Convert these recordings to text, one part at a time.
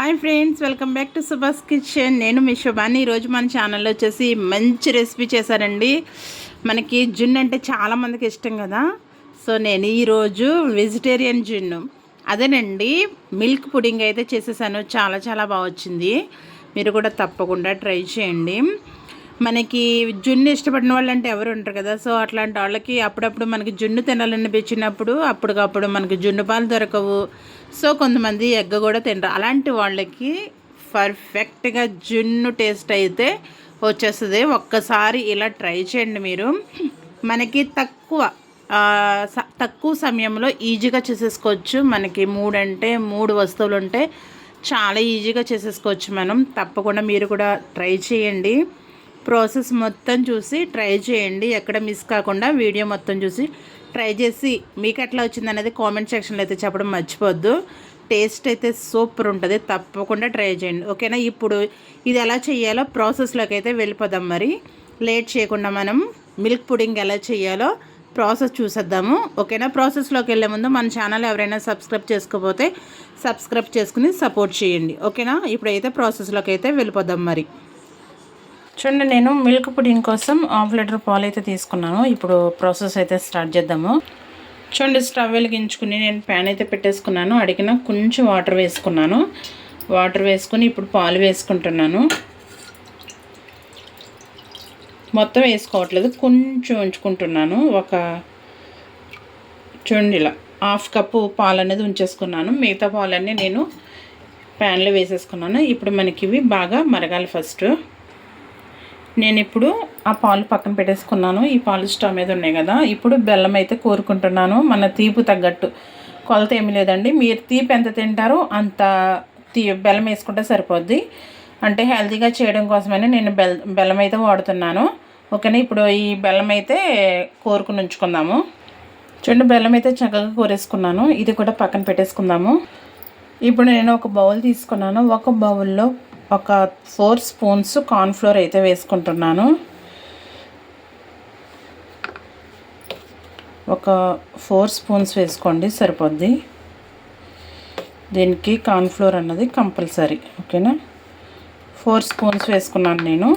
Hi friends welcome back to Subhash kitchen. నేను మీ శుభాని. ఈరోజు మన ఛానల్లో వచ్చేసి మంచి రెసిపీ చేశారండి. మనకి జున్ను అంటే చాలామందికి ఇష్టం కదా. సో నేను ఈరోజు వెజిటేరియన్ జున్ను. అదేనండి మిల్క్ పుడింగ్ అయితే చేసేసాను. చాలా చాలా బాగా వచ్చింది. మీరు కూడా తప్పకుండా ట్రై చేయండి. మనకి జున్ను ఇష్టపడిన వాళ్ళు అంటే ఎవరు ఉంటారు కదా. సో అట్లాంటి వాళ్ళకి అప్పుడప్పుడు మనకి జున్ను తినాలనిపించినప్పుడు అప్పటికప్పుడు మనకి జున్ను పాలు దొరకవు. సో కొంతమంది ఎగ్గ కూడా తింటారు అలాంటి వాళ్ళకి పర్ఫెక్ట్గా జున్ను టేస్ట్ అయితే వచ్చేస్తుంది. ఒక్కసారి ఇలా ట్రై చేయండి మీరు. మనకి తక్కువ తక్కువ సమయంలో ఈజీగా చేసేసుకోవచ్చు. మనకి మూడంటే మూడు వస్తువులు ఉంటే చాలా ఈజీగా చేసేసుకోవచ్చు మనం. తప్పకుండా మీరు కూడా ట్రై చేయండి. ప్రాసెస్ మొత్తం చూసి ట్రై చేయండి. ఎక్కడ మిస్ కాకుండా వీడియో మొత్తం చూసి ట్రై చేసి మీకు ఎట్లా వచ్చింది అనేది కామెంట్ సెక్షన్లో అయితే చెప్పడం మర్చిపోద్దు. టేస్ట్ అయితే సూపర్ ఉంటుంది. తప్పకుండా ట్రై చేయండి. ఓకేనా ఇప్పుడు ఇది ఎలా చేయాలో ప్రాసెస్లోకి అయితే వెళ్ళిపోదాం మరి. లేట్ చేయకుండా మనం మిల్క్ పుడింగ్ ఎలా చేయాలో ప్రాసెస్ చూసేద్దాము. ఓకేనా ప్రాసెస్లోకి వెళ్ళే ముందు మన ఛానల్ ఎవరైనా సబ్స్క్రైబ్ చేసుకోకపోతే సబ్స్క్రైబ్ చేసుకుని సపోర్ట్ చేయండి. ఓకేనా ఇప్పుడైతే ప్రాసెస్లోకి అయితే వెళ్ళిపోదాం మరి. చూడండి నేను మిల్క్ పుడింగ్ కోసం హాఫ్ లీటర్ పాలు అయితే తీసుకున్నాను. ఇప్పుడు ప్రాసెస్ అయితే స్టార్ట్ చేద్దాము. చూడండి స్టవ్ వెలిగించుకుని నేను ప్యాన్ అయితే పెట్టేసుకున్నాను. అడిగిన కొంచెం వాటర్ వేసుకున్నాను. వాటర్ వేసుకుని ఇప్పుడు పాలు వేసుకుంటున్నాను. మొత్తం వేసుకోవట్లేదు కొంచెం ఉంచుకుంటున్నాను. ఒక చూడండి ఇలా హాఫ్ కప్పు పాలు అనేది ఉంచేసుకున్నాను. మిగతా పాలన్నీ నేను ప్యాన్లో వేసేసుకున్నాను. ఇప్పుడు మనకి ఇవి బాగా మరగాలి ఫస్ట్. నేను ఇప్పుడు ఆ పాలు పక్కన పెట్టేసుకున్నాను. ఈ పాలు స్టవ్ మీద ఉన్నాయి కదా. ఇప్పుడు బెల్లం అయితే కోరుకుంటున్నాను. మన తీపు తగ్గట్టు. కొలత ఏమీ లేదండి. మీరు తీపి ఎంత తింటారో అంత తీ బెల్లం వేసుకుంటే సరిపోద్ది. అంటే హెల్తీగా చేయడం కోసమని నేను బెల్ బెల్లం అయితే వాడుతున్నాను. ఓకేనా? ఇప్పుడు ఈ బెల్లం అయితే కోరుకుని ఉంచుకుందాము. చూడండి బెల్లం అయితే చక్కగా కోరేసుకున్నాను. ఇది కూడా పక్కన పెట్టేసుకుందాము. ఇప్పుడు నేను ఒక బౌల్ తీసుకున్నాను. ఒక బౌల్లో ఒక ఫోర్ స్పూన్స్ కార్న్ఫ్లోర్ అయితే వేసుకుంటున్నాను. ఒక ఫోర్ స్పూన్స్ వేసుకోండి సరిపోద్ది. దీనికి కార్న్ఫ్లోర్ అన్నది కంపల్సరీ ఓకేనా? ఫోర్ స్పూన్స్ వేసుకున్నాను నేను.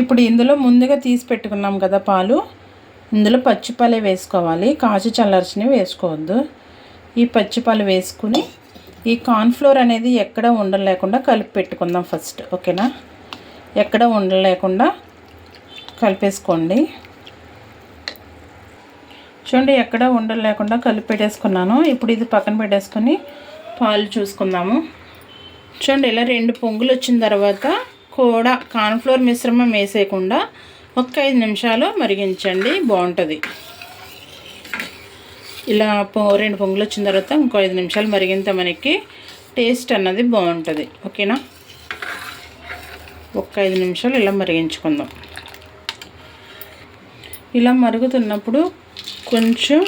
ఇప్పుడు ఇందులో ముందుగా తీసి పెట్టుకున్నాం కదా పాలు. ఇందులో పచ్చిపాలే వేసుకోవాలి. కాచి చల్లార్చినవి వేసుకోవద్దు. ఈ పచ్చిపాలు వేసుకుని ఈ కార్న్ఫ్లోర్ అనేది ఎక్కడ ఉండలేకుండా కలిపి పెట్టుకుందాం ఫస్ట్ ఓకేనా? ఎక్కడ ఉండలేకుండా కలిపేసుకోండి. చూడండి ఎక్కడ ఉండలేకుండా కలిపి పెట్టేసుకున్నాను. ఇప్పుడు ఇది పక్కన పెట్టేసుకొని పాలు చూసుకుందాము. చూడండి ఇలా రెండు పొంగులు వచ్చిన తర్వాత కూడా కార్న్ఫ్లోర్ మిశ్రమం వేసేయకుండా ఒక ఐదు నిమిషాలు మరిగించండి. బాగుంటుంది. ఇలా పొ రెండు పొంగులు వచ్చిన తర్వాత ఇంకో ఐదు నిమిషాలు మరిగింత మనకి టేస్ట్ అన్నది బాగుంటుంది. ఓకేనా? ఒక ఐదు నిమిషాలు ఇలా మరిగించుకుందాం. ఇలా మరుగుతున్నప్పుడు కొంచెం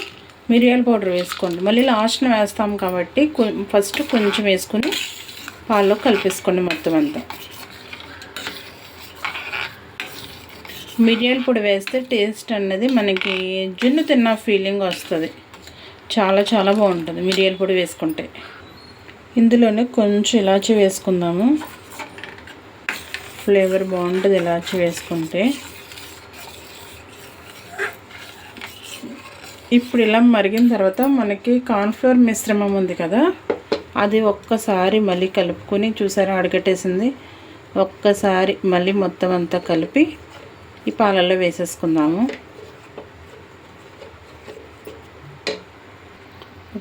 మిరియాల పౌడర్ వేసుకోండి. మళ్ళీ లాస్ట్న వేస్తాం కాబట్టి ఫస్ట్ కొంచెం వేసుకుని పాల్లో కలిపేసుకోండి మొత్తం అంతా. మిరియాల పొడి వేస్తే టేస్ట్ అన్నది మనకి జున్ను తిన్న ఫీలింగ్ వస్తుంది. చాలా చాలా బాగుంటుంది మిరియాల పొడి వేసుకుంటే. ఇందులోనే కొంచెం ఇలాచి వేసుకుందాము. ఫ్లేవర్ బాగుంటుంది ఇలాచి వేసుకుంటే. ఇప్పుడు ఇలా మరిగిన తర్వాత మనకి కార్న్ఫ్లోర్ మిశ్రమం ఉంది కదా అది ఒక్కసారి మళ్ళీ కలుపుకొని చూసారా అడగట్టేసింది. ఒక్కసారి మళ్ళీ మొత్తం అంతా కలిపి ఈ పాలల్లో వేసేసుకుందాము.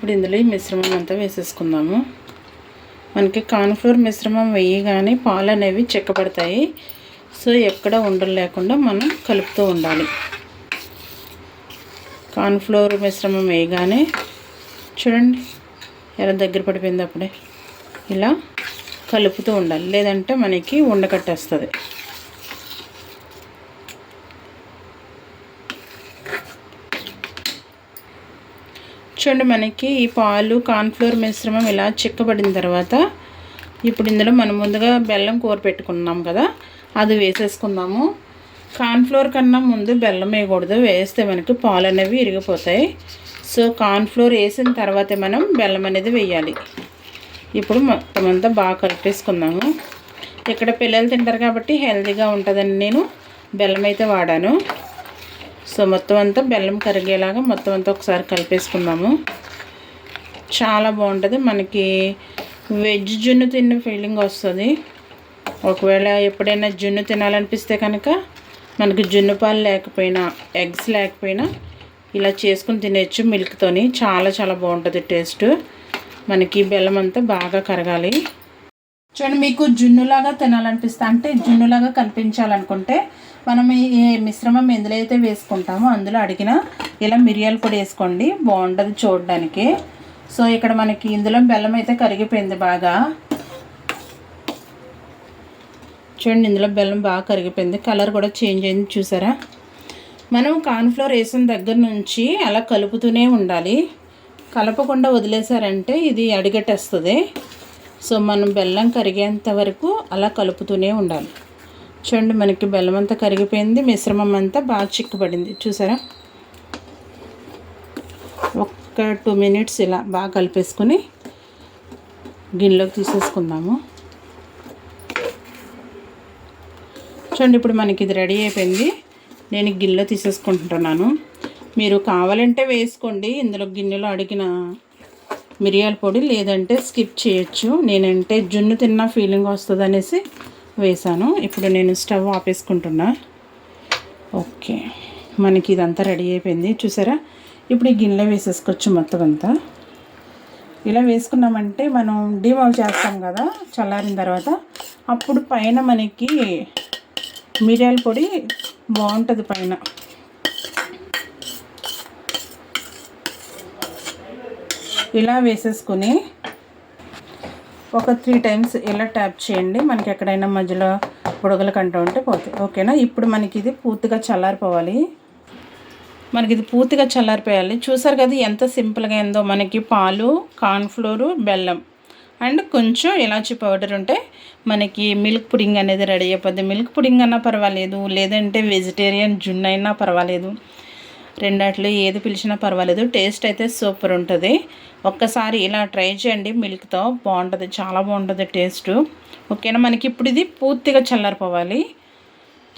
ఇప్పుడు ఇందులో ఈ మిశ్రమం అంతా వేసేసుకుందాము. మనకి కార్న్ఫ్లోర్ మిశ్రమం వేయగానే పాలు అనేవి చెక్కబడతాయి. సో ఎక్కడ ఉండలు లేకుండా మనం కలుపుతూ ఉండాలి. కార్న్ఫ్లోర్ మిశ్రమం వేయగానే చూడండి ఎలా దగ్గర పడిపోయింది అప్పుడే. ఇలా కలుపుతూ ఉండాలి. లేదంటే మనకి ఉండకట్టేస్తుంది చూడండి మనకి ఈ పాలు కార్న్ఫ్లోర్ మిశ్రమం ఇలా చిక్కబడిన తర్వాత ఇప్పుడు ఇందులో మనం ముందుగా బెల్లం కూర పెట్టుకున్నాం కదా అది వేసేసుకుందాము. కార్న్ఫ్లోర్ కన్నా ముందు బెల్లం వేయకూడదు వేస్తే మనకి పాలు అనేవి ఇరిగిపోతాయి సో కార్న్ఫ్లోర్ వేసిన తర్వాతే మనం బెల్లం అనేది వేయాలి. ఇప్పుడు మొత్తం అంతా బాగా కలిపేసుకుందాము. ఇక్కడ పిల్లలు తింటారు కాబట్టి హెల్తీగా ఉంటుందని నేను బెల్లం అయితే వాడాను. సో మొత్తం అంతా బెల్లం కరిగేలాగా మొత్తం అంతా ఒకసారి కలిపేసుకుందాము చాలా బాగుంటుంది. మనకి వెజ్ జున్ను తిన్న ఫీలింగ్ వస్తుంది. ఒకవేళ ఎప్పుడైనా జున్ను తినాలనిపిస్తే కనుక మనకి జున్ను పాలు లేకపోయినా ఎగ్స్ లేకపోయినా ఇలా చేసుకుని తినచ్చు మిల్క్తోని చాలా చాలా బాగుంటుంది టేస్ట్. మనకి బెల్లం అంతా బాగా కరగాలి. చూడండి మీకు జున్నులాగా తినాలనిపిస్తే అంటే జున్నులాగా కనిపించాలనుకుంటే మనం ఈ మిశ్రమం ఎందులో అయితే వేసుకుంటామో అందులో అడిగిన ఇలా మిరియాలు పొడి వేసుకోండి. బాగుంటుంది చూడడానికి. సో ఇక్కడ మనకి ఇందులో బెల్లం అయితే కరిగిపోయింది బాగా. చూడండి ఇందులో బెల్లం బాగా కరిగిపోయింది. కలర్ కూడా చేంజ్ అయింది చూసారా? మనం కార్న్ఫ్లోర్ వేసిన దగ్గర నుంచి అలా కలుపుతూనే ఉండాలి. కలపకుండా వదిలేసారంటే ఇది అడిగట్టేస్తుంది. సో మనం బెల్లం కరిగేంత వరకు అలా కలుపుతూనే ఉండాలి. చూడండి మనకి బెల్లం అంతా కరిగిపోయింది మిశ్రమం అంతా బాగా చిక్కుపడింది చూసారా? ఒక్క టూ మినిట్స్ ఇలా బాగా కలిపేసుకొని గిన్నెలోకి తీసేసుకుందాము. చూడండి ఇప్పుడు మనకి ఇది రెడీ అయిపోయింది. నేను గిన్నెలో తీసేసుకుంటున్నాను. మీరు కావాలంటే వేసుకోండి. ఇందులో గిన్నెలో అడిగిన మిరియాల పొడి లేదంటే స్కిప్ చేయొచ్చు. నేనంటే జున్ను తిన్న ఫీలింగ్ వస్తుంది అనేసి వేసాను ఇప్పుడు నేను స్టవ్ ఆపేసుకుంటున్నా. ఓకే. మనకి ఇదంతా రెడీ అయిపోయింది. చూసారా? ఇప్పుడు ఈ గిన్నెలో వేసేసుకోవచ్చు మొత్తం అంతా. ఇలా వేసుకున్నామంటే మనం డిమాల్ చేస్తాం కదా చల్లారిన తర్వాత. అప్పుడు పైన మనకి మిరియాల పొడి బాగుంటుంది పైన. ఇలా వేసేసుకుని ఒక త్రీ టైమ్స్ ఇలా ట్యాప్ చేయండి. మనకి ఎక్కడైనా మధ్యలో బుడగలు కంటూ ఉంటే పోతాయి. ఓకేనా ఇప్పుడు మనకి ఇది పూర్తిగా చల్లారిపోవాలి. మనకి ఇది పూర్తిగా చల్లారిపోయాలి. చూసారు కదా ఎంత సింపుల్గా అయిందో మనకి పాలు కార్న్ఫ్లోరు బెల్లం అండ్ కొంచెం ఇలాచీ పౌడర్ ఉంటే మనకి మిల్క్ పుడింగ్ అనేది రెడీ అయిపోద్ది. మిల్క్ పుడింగ్ అన్నా పర్వాలేదు. లేదంటే వెజిటేరియన్ జున్ను అయినా పర్వాలేదు. రెండాటిలో ఏది పిలిచినా పర్వాలేదు. టేస్ట్ అయితే సూపర్ ఉంటుంది. ఒక్కసారి ఇలా ట్రై చేయండి. మిల్క్తో బాగుంటుంది. చాలా బాగుంటుంది టేస్ట్. ఓకేనా? మనకి ఇప్పుడు ఇది పూర్తిగా చల్లారిపోవాలి.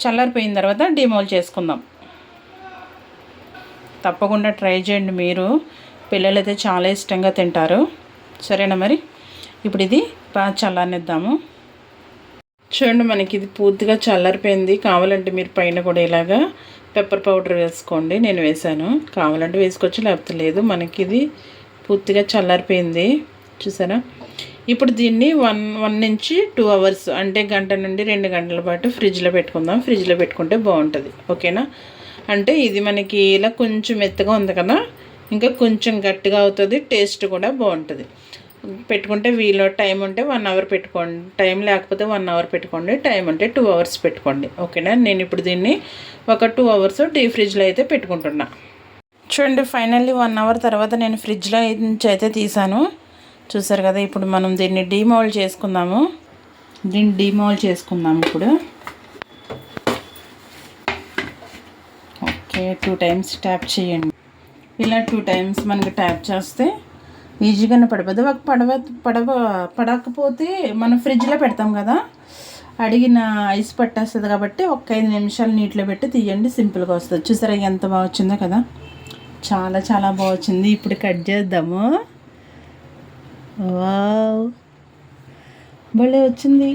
చల్లారిపోయిన తర్వాత డిమోల్ చేసుకుందాం. తప్పకుండా ట్రై చేయండి మీరు. పిల్లలు అయితే చాలా ఇష్టంగా తింటారు. సరేనా మరి? ఇప్పుడు ఇది బాగా చల్లారనిద్దాము. చూడండి మనకి ఇది పూర్తిగా చల్లారిపోయింది. కావాలంటే మీరు పైన కూడా ఇలాగా పెప్పర్ పౌడర్ వేసుకోండి నేను వేసాను కావాలంటే వేసుకోవచ్చు లేకపోతే లేదు. మనకి ఇది పూర్తిగా చల్లారిపోయింది. చూసారా? ఇప్పుడు దీన్ని వన్ వన్ నుంచి టూ అవర్స్ అంటే గంట నుండి రెండు గంటల పాటు ఫ్రిడ్జ్లో పెట్టుకుందాం. ఫ్రిడ్జ్లో పెట్టుకుంటే బాగుంటుంది. ఓకేనా? అంటే ఇది మనకి ఇలా కొంచెం మెత్తగా ఉంది కదా? ఇంకా కొంచెం గట్టిగా అవుతుంది టేస్ట్ కూడా బాగుంటుంది. పెట్టుకుంటే వీలో టైం ఉంటే వన్ అవర్ పెట్టుకోండి. టైం లేకపోతే వన్ అవర్ పెట్టుకోండి. టైం ఉంటే టూ అవర్స్ పెట్టుకోండి. ఓకేనా? నేను ఇప్పుడు దీన్ని ఒక టూ అవర్స్ డీ ఫ్రిడ్జ్లో అయితే పెట్టుకుంటున్నా. చూడండి ఫైనల్లీ వన్ అవర్ తర్వాత నేను ఫ్రిడ్జ్లో నుంచి అయితే తీసాను. చూసారు కదా ఇప్పుడు మనం దీన్ని డీమౌల్ చేసుకుందాము. దీన్ని డీమౌల్ చేసుకుందాం ఇప్పుడు. ఓకే టూ టైమ్స్ ట్యాప్ చేయండి. ఇలా టూ టైమ్స్ మనకి ట్యాప్ చేస్తే ఈజీగానే పడిపోద్ది. ఒక పడవ పడవ పడకపోతే మనం ఫ్రిడ్జ్లో పెడతాం కదా అడిగిన ఐస్ పట్టేస్తుంది కాబట్టి ఒక ఐదు నిమిషాలు నీటిలో పెట్టి తీయండి సింపుల్గా వస్తుంది. చూసారా ఎంత బాగా వచ్చిందో కదా? చాలా చాలా బాగా వచ్చింది. ఇప్పుడు కట్ చేద్దాము. వావ్! భలే వచ్చింది.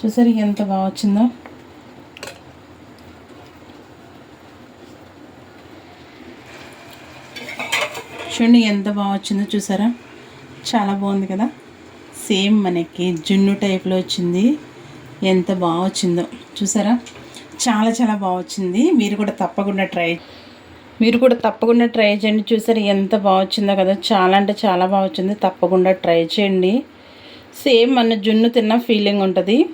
చూసారు ఎంత బాగా వచ్చిందో? చూడండి ఎంత బాగా వచ్చిందో చూసారా? చాలా బాగుంది కదా? సేమ్ మనకి జున్ను టైప్లో వచ్చింది. ఎంత బాగా వచ్చిందో చూసారా? చాలా చాలా బాగా వచ్చింది. మీరు కూడా తప్పకుండా ట్రై మీరు కూడా తప్పకుండా ట్రై చేయండి. చూసారు ఎంత బాగా వచ్చిందో కదా? చాలా అంటే చాలా బాగా వచ్చింది. తప్పకుండా ట్రై చేయండి. సేమ్ మన జున్ను తిన్న ఫీలింగ్ ఉంటుంది.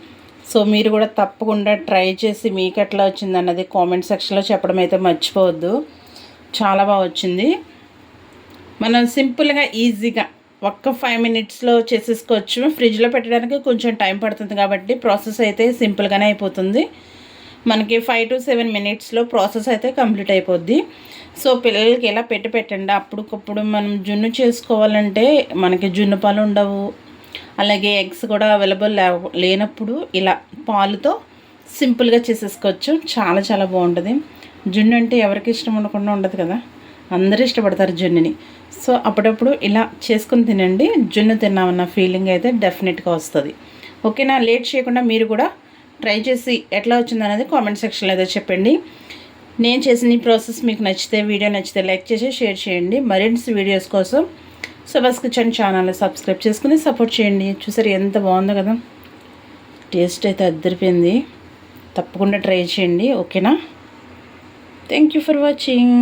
సో మీరు కూడా తప్పకుండా ట్రై చేసి మీకు ఎట్లా వచ్చింది అన్నది కామెంట్ సెక్షన్లో చెప్పడం అయితే మర్చిపోవద్దు. చాలా బాగా వచ్చింది. మనం సింపుల్గా ఈజీగా ఒక్క ఫైవ్ మినిట్స్లో చేసేసుకోవచ్చు. ఫ్రిడ్జ్లో పెట్టడానికి కొంచెం టైం పడుతుంది కాబట్టి ప్రాసెస్ అయితే సింపుల్గానే అయిపోతుంది. మనకి ఫైవ్ టు సెవెన్ మినిట్స్లో ప్రాసెస్ అయితే కంప్లీట్ అయిపోద్ది. సో పిల్లలకి ఇలా పెట్టి పెట్టండి? అప్పుడుకప్పుడు మనం జున్ను చేసుకోవాలంటే మనకి జున్ను పాలు ఉండవు. అలాగే ఎగ్స్ కూడా అవైలబుల్ లేనప్పుడు ఇలా పాలుతో సింపుల్గా చేసేసుకోవచ్చు. చాలా చాలా బాగుంటుంది. జున్ను అంటే ఎవరికి ఇష్టం ఉండకుండా ఉండదు కదా? అందరూ ఇష్టపడతారు జున్నుని. సో అప్పుడప్పుడు ఇలా చేసుకుని తినండి. జున్ను తిన్నామన్న ఫీలింగ్ అయితే డెఫినెట్గా వస్తుంది. ఓకేనా? లేట్ చేయకుండా మీరు కూడా ట్రై చేసి ఎట్లా వచ్చిందనేది కామెంట్ సెక్షన్లో అయితే చెప్పండి. నేను చేసిన ఈ ప్రాసెస్ మీకు నచ్చితే వీడియో నచ్చితే లైక్ చేసి షేర్ చేయండి. మరిన్ని వీడియోస్ కోసం సుభాష్ కిచెన్ ఛానల్ సబ్స్క్రైబ్ చేసుకుని సపోర్ట్ చేయండి. చూసారు ఎంత బాగుందో కదా? టేస్ట్ అయితే అద్దరిపోయింది. తప్పకుండా ట్రై చేయండి. ఓకేనా? Thank you for watching